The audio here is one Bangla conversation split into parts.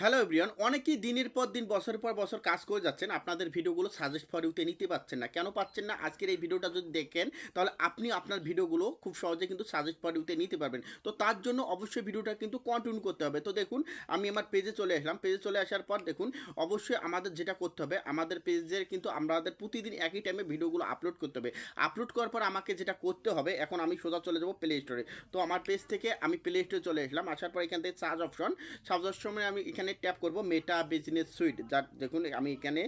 হ্যালো এভরিওয়ান অনেকেই দিনের পর দিন, বছরের পর বছর কাজ করে যাচ্ছেন। আপনাদের ভিডিওগুলো সাজেস্ট ফর ইউতে নিতে পারছেন না। কেন পাচ্ছেন না? আজকের এই ভিডিওটা যদি দেখেন, তাহলে আপনি আপনার ভিডিওগুলো খুব সহজে কিন্তু সাজেস্ট ফর ইউতে নিতে পারবেন। তো তার জন্য অবশ্যই ভিডিওটা কিন্তু কন্টিনিউ করতে হবে। তো দেখুন, আমি আমার পেজে চলে আসলাম। পেজে চলে আসার পর দেখুন, অবশ্যই আমাদের যেটা করতে হবে, আমাদের পেজের কিন্তু আমাদের প্রতিদিন একই টাইমে ভিডিওগুলো আপলোড করতে হবে। আপলোড করার পর আমাকে যেটা করতে হবে, এখন আমি সোজা চলে যাব প্লে স্টোরে তো আমার পেজ থেকে আমি প্লে স্টোরে চলে আসলাম। আসার পর এখান থেকে চার্জ অপশন চার্জ অপশনে আমি এখানে ট্যাপ করব মেটা বিজনেস সুইট যার দেখুন, আমি এখানে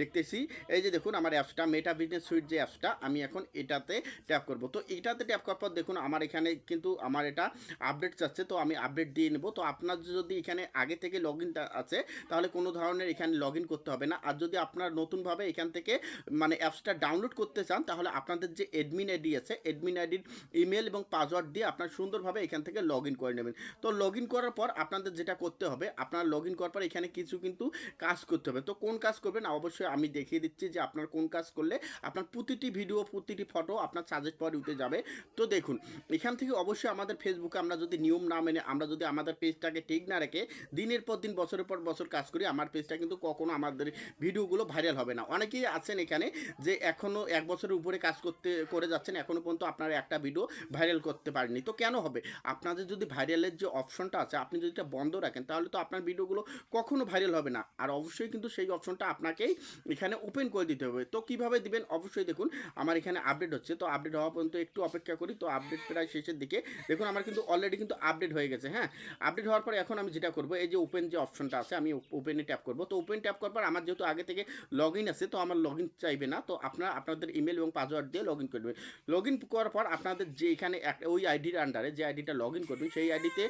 লিখতেছি, এই যে দেখুন আমার অ্যাপসটা মেটা বিজনেস সুইট যে অ্যাপসটা, আমি এখন এটাতে ট্যাপ করব। তো এটাতে ট্যাপ করার পর দেখুন, আমার এখানে কিন্তু আমার এটা আপডেট চাচ্ছে, তো আমি আপডেট দিয়ে নেব। তো আপনার যদি এখানে আগে থেকে লগ আছে, তাহলে কোনো ধরনের এখানে লগ করতে হবে না। আর যদি আপনার নতুনভাবে এখান থেকে মানে অ্যাপসটা ডাউনলোড করতে চান, তাহলে আপনাদের যে এডমিন আইডি আছে এডমিন আইডির ইমেল এবং পাসওয়ার্ড দিয়ে আপনার সুন্দরভাবে এখান থেকে লগ করে নেবেন। তো লগ করার পর আপনাদের যেটা করতে হবে, আপনার লগ ইন করার পর এখানে কিছু কিন্তু কাজ করতে হবে। তো কোন কাজ করবেন? অবশ্যই আমি দেখিয়ে দিচ্ছি যে আপনার কোন কাজ করলে আপনার প্রতিটি ভিডিও প্রতিটি ফটো আপনার সাজেস্ট পর উঠে যাবে। তো দেখুন, এখান থেকে অবশ্যই আমাদের ফেসবুকে আমরা যদি নিয়ম না মেনে, আমরা যদি আমাদের পেজটাকে ঠিক না রেখে দিনের পর দিন, বছরের পর বছর কাজ করি, আমার পেজটা কিন্তু কখনো আমাদের ভিডিওগুলো ভাইরাল হবে না। অনেকেই আছেন এখানে যে এখনও এক বছরের উপরে কাজ করতে, করে যাচ্ছেন এখনও পর্যন্ত আপনারা একটা ভিডিও ভাইরাল করতে পারেনি। তো কেন হবে? আপনাদের যদি ভাইরালের যে অপশনটা আছে, আপনি যদি এটা বন্ধ রাখেন, তাহলে তো আপনার ভিডিওগুলো কখনো ভাইরাল হবে না। আর অবশ্যই কিন্তু সেই অপশনটা আপনাকেই এখানে ওপেন করে দিতে হবে। তো কীভাবে দিবেন? অবশ্যই দেখুন, আমার এখানে আপডেট হচ্ছে। তো আপডেট হওয়া পর্যন্ত একটু অপেক্ষা করি। তো আপডেট প্রায় শেষের দিকে দেখুন, আমার কিন্তু অলরেডি কিন্তু আপডেট হয়ে গেছে হ্যাঁ? আপডেট হওয়ার পর এখন আমি যেটা করব, এই যে ওপেন যে অপশনটা আছে, আমি ওপেনে ট্যাপ করব। তো ওপেন ট্যাপ করার পর আমার যেহেতু আগে থেকে লগ ইন আছে, তো আমার লগ ইন চাইবে না। তো আপনারা, আপনাদের ইমেল এবং পাসওয়ার্ড দিয়ে লগ ইন করবেন লগ ইন করার পর আপনাদের যে এখানে ওই আইডির আন্ডারে যে আইডিটা লগ ইন করবেন, সেই আইডিতে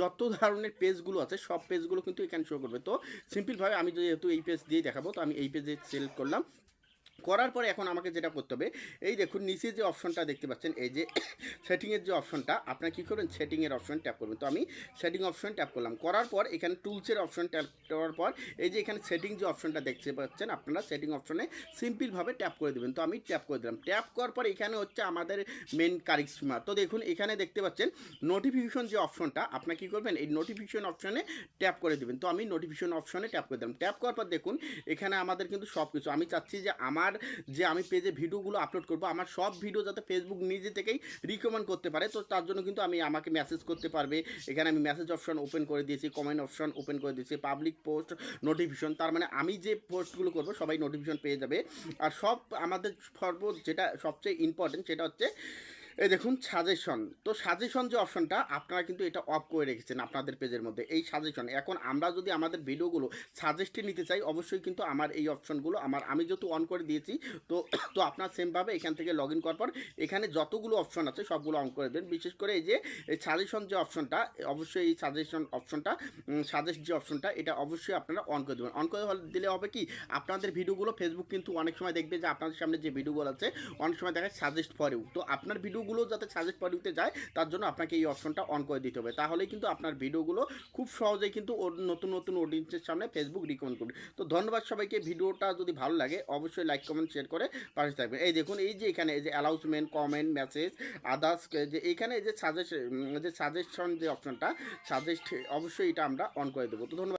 যত ধরনের পেজগুলো আছে, সব পেজগুলো কিন্তু এখানে শো করবে। তো সিম্পলভাবে আমি যেহেতু এই পেজ দিয়ে দেখাবো, তো আমি এই পেজে সিলেক্ট করলাম। করার পরে এখন আমাকে যেটা করতে হবে, এই দেখুন নিচে যে অপশনটা দেখতে পাচ্ছেন, এই যে সেটিংয়ের যে অপশনটা, আপনার কী করবেন সেটিংয়ের অপশন ট্যাপ করবেন। তো আমি সেটিং অপশন ট্যাপ করলাম। করার পর এখানে টুলসের অপশন ট্যাপ করার পর, এই যে এখানে সেটিং যে অপশনটা দেখতে পাচ্ছেন, আপনারা সেটিং অপশনে সিম্পলভাবে ট্যাপ করে দেবেন। তো আমি ট্যাপ করে দিলাম। ট্যাপ করার পর এখানে হচ্ছে আমাদের মেন কারিশমা তো দেখুন, এখানে দেখতে পাচ্ছেন নোটিফিকেশন যে অপশনটা আপনার কী করবেন, এই নোটিফিকেশন অপশনে ট্যাপ করে দেবেন। তো আমি নোটিফিকেশন অপশনে ট্যাপ করে দিলাম। ট্যাপ করার পর দেখুন, এখানে আমাদের কিন্তু সব কিছু আমি চাচ্ছি যে আমার যে আমি পেজে ভিডিওগুলো আপলোড করব, আমার সব ভিডিও যাতে ফেসবুক নিজে থেকেই রিকমেন্ড করতে পারে, তো তার জন্য কিন্তু আমি আমাকে মেসেজ করতে পারবে। এখানে আমি মেসেজ অপশন ওপেন করে দিয়েছি কমেন্ট অপশন ওপেন করে দিয়েছি পাবলিক পোস্ট নোটিফিকেশন তার মানে আমি যে পোস্টগুলো করব, সবাই নোটিফিকেশন পেয়ে যাবে। আর সব আমাদের সর্ব যেটা সবচেয়ে ইম্পর্টেন্ট সেটা হচ্ছে এই দেখুন সাজেশন তো সাজেশন যে অপশনটা আপনারা কিন্তু এটা অফ করে রেখেছেন আপনাদের পেজের মধ্যে। এই সাজেশন এখন আমরা যদি আমাদের ভিডিওগুলো সাজেস্টে নিতে চাই, অবশ্যই কিন্তু আমার এই অপশনগুলো আমার, আমি যেহেতু অন করে দিয়েছি, তো তো আপনার সেমভাবে এখান থেকে লগ ইন করার পর, এখানে যতগুলো অপশন আছে, সবগুলো অন করে দেবেন। বিশেষ করে এই যে, এই সাজেশন যে অপশনটা অবশ্যই এই সাজেশন অপশনটা সাজেস্ট যে অপশনটা এটা অবশ্যই আপনারা অন করে দেবেন। অন করে দিলে হবে কি, আপনাদের ভিডিওগুলো ফেসবুক কিন্তু অনেক সময় দেখবে যে আপনাদের সামনে যে ভিডিওগুলো আছে, অনেক সময় দেখায় সাজেস্ট ফর ইউ তো আপনার ভিডিওগুলো যাতে সাজেস্ট ইউতে যায়, তার জন্য আপনাকে এই অপশনটা অন করে দিতে হবে। তাহলেই কিন্তু আপনার ভিডিওগুলো খুব সহজেই কিন্তু নতুন নতুন অডিয়েন্সের সামনে ফেসবুক রিকমেন্ড করবে। তো ধন্যবাদ সবাইকে। ভিডিওটা যদি ভালো লাগে, অবশ্যই লাইক কমেন্ট শেয়ার করে পাশে থাকবেন। এই দেখুন, এই যে এখানে, এই যে অ্যালাউন্সমেন্ট কমেন্ট মেসেজ আদার্স যে এখানে যে সাজেস্ট যে সাজেশন যে অপশনটা সাজেস্ট অবশ্যই এটা আমরা অন করে দেবো। তো ধন্যবাদ।